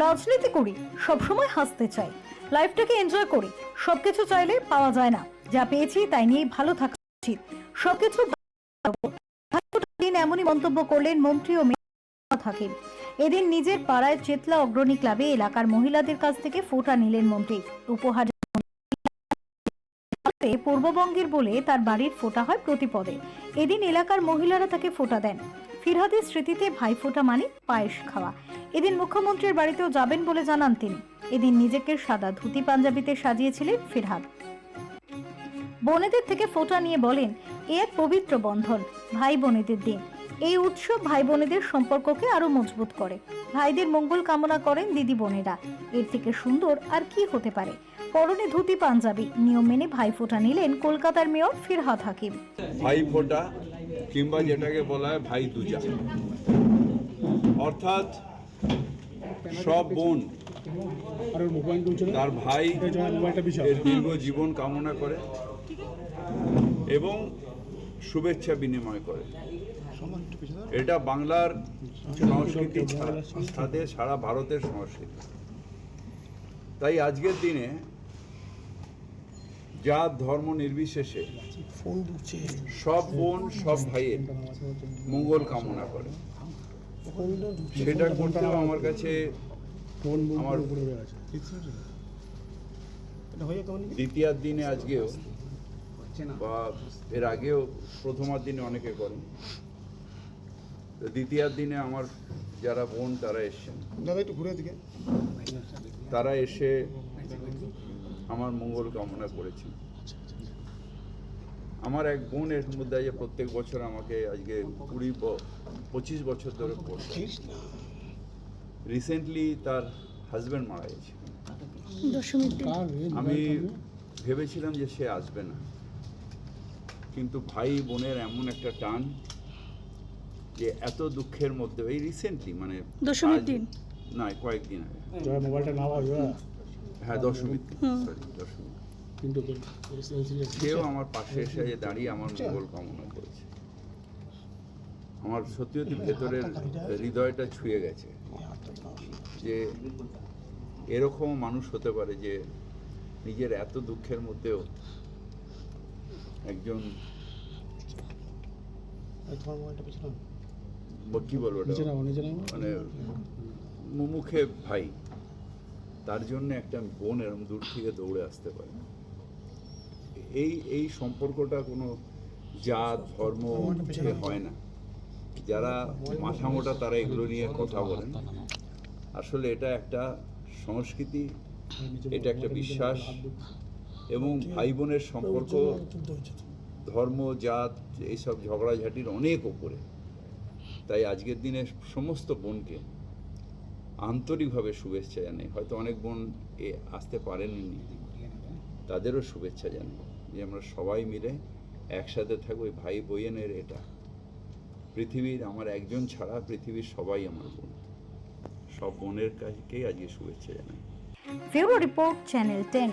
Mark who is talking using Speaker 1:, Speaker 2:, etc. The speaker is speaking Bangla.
Speaker 1: রাজনীতি করি, সবসময় হাসতে চাই। লাইফটাকে এনজয় করি, সবকিছু চাইলে পাওয়া যায় না। যা পেয়েছি তাই নিয়েই ভালো থাকা উচিত। সবকিছু দিন এমনই মন্তব্য করলেন মন্ত্রী ও হাকিম এদিন নিজের পাড়ায় চেতলা অগ্রণী ক্লাবে এলাকার মহিলাদের কাছ থেকে ফোঁটা নিলেন মন্ত্রী। উপহার পূর্ববঙ্গের বলে তার বাড়ির ফোঁটা হয় প্রতিপদে। এদিন এলাকার মহিলারা তাকে ফোঁটা দেন। ফিরহাদের স্মৃতিতে ভাইফোঁটা মানে পায়েস খাওয়া। এদিন মুখ্যমন্ত্রীর বাড়িতেও যাবেন বলে জানান তিনি। এদিন নিজেকে সাদা ধুতি পাঞ্জাবিতে সাজিয়েছিলেন ফিরহাদ। বোনেদের থেকে ফোঁটা নিয়ে বলেন, এ এক পবিত্র বন্ধন ভাই বোনেদের দিন। এই উৎসব ভাই বোনেদের সম্পর্ককে আরও মজবুত করে। ভাইদের মঙ্গল কামনা করেন দিদি বোনেরা এর থেকে সুন্দর আর কি হতে পারে? পরনে ধুতি পাঞ্জাবি, নিয়ম মেনে ভাই ফোঁটা নিলেন কলকাতার মেয়র ফিরহাদ হাকিম।
Speaker 2: ভাই ফোঁটা কিংবা যেটাকে বলা হয় ভাই দুজা। অর্থাৎ সব বোন তার ভাই দীর্ঘ জীবন কামনা করে এবং শুভেচ্ছা বিনিময় করে। এটা বাংলার সংস্কৃতি সাথে সারা ভারতের সংস্কৃতি। তাই আজকের দিনে জাত ধর্ম নির্বিশেষে সব বোন সব ভাইয়ের মঙ্গল কামনা করে। সেটা করতেও আমার কাছে
Speaker 3: ফোন
Speaker 2: আমার-
Speaker 3: আমার উপরে আছে এটা কেমন
Speaker 2: দ্বিতীয়ার দিনে আজকেও বা এর আগেও প্রথমার দিনে অনেকে করেন। তো দ্বিতীয়ার দিনে আমার যারা বোন তারা এসছেন।
Speaker 3: দাদা একটু ঘুরে দিকে
Speaker 2: তারা এসে আমার মঙ্গল কামনা করেছি। আমার এক বোন এর মধ্যে আছে প্রত্যেক বছর আমাকে আজকে কুড়ি পঁচিশ বছর ধরে পড়ছে। রিসেন্টলি তার হাজব্যান্ড মারা গেছে। আমি ভেবেছিলাম যে সে আসবে না। কিন্তু ভাই বোনের এমন একটা টান যে এত দুঃখের মধ্যে এই রিসেন্টলি মানে
Speaker 1: দশমীর দিন?
Speaker 2: না কয়েকদিন আগে।
Speaker 3: মোবাইলটা নাও জয়া।
Speaker 2: হ্যাঁ সরি দশমী
Speaker 3: কিন্তু
Speaker 2: সেও আমার পাশে এসে যে দাঁড়িয়ে আমার মঙ্গল কামনা করেছে। আমার সত্যি সত্যি ভেতরের হৃদয়টা ছুঁয়ে গেছে। যে এরকম মানুষ হতে পারে যে নিজের এত দুঃখের মধ্যেও একজন। বা- কি বলব মানে মুখে ভাই। তার জন্য একটা বোন এরকম দূর থেকে দৌড়ে আসতে পারে। এই এই সম্পর্কটা কোনো জাত, ধর্ম হয় না। যারা মাথা মোটা, তারা এগুলো নিয়ে কথা বলেন। আসলে এটা একটা সংস্কৃতি, এটা একটা বিশ্বাস এবং ভাই বোনের সম্পর্ক, ধর্ম, জাত, এইসব ঝগড়াঝাটির অনেক ওপরে। তাই আজকের দিনে সমস্ত বোনকে আন্তরিকভাবে শুভেচ্ছা জানাই। হয়তো অনেক বোন এ আসতে পারেননি। তাদেরও শুভেচ্ছা জানাই যে আমরা সবাই মিলে একসাথে থাকব। ভাই বোয়েনের এটা। পৃথিবীর আমার একজন ছাড়া পৃথিবীর সবাই আমার বোন। সব বোনের কাছেই আজকে শুভেচ্ছা জানাই।
Speaker 1: Bureau report channel ten.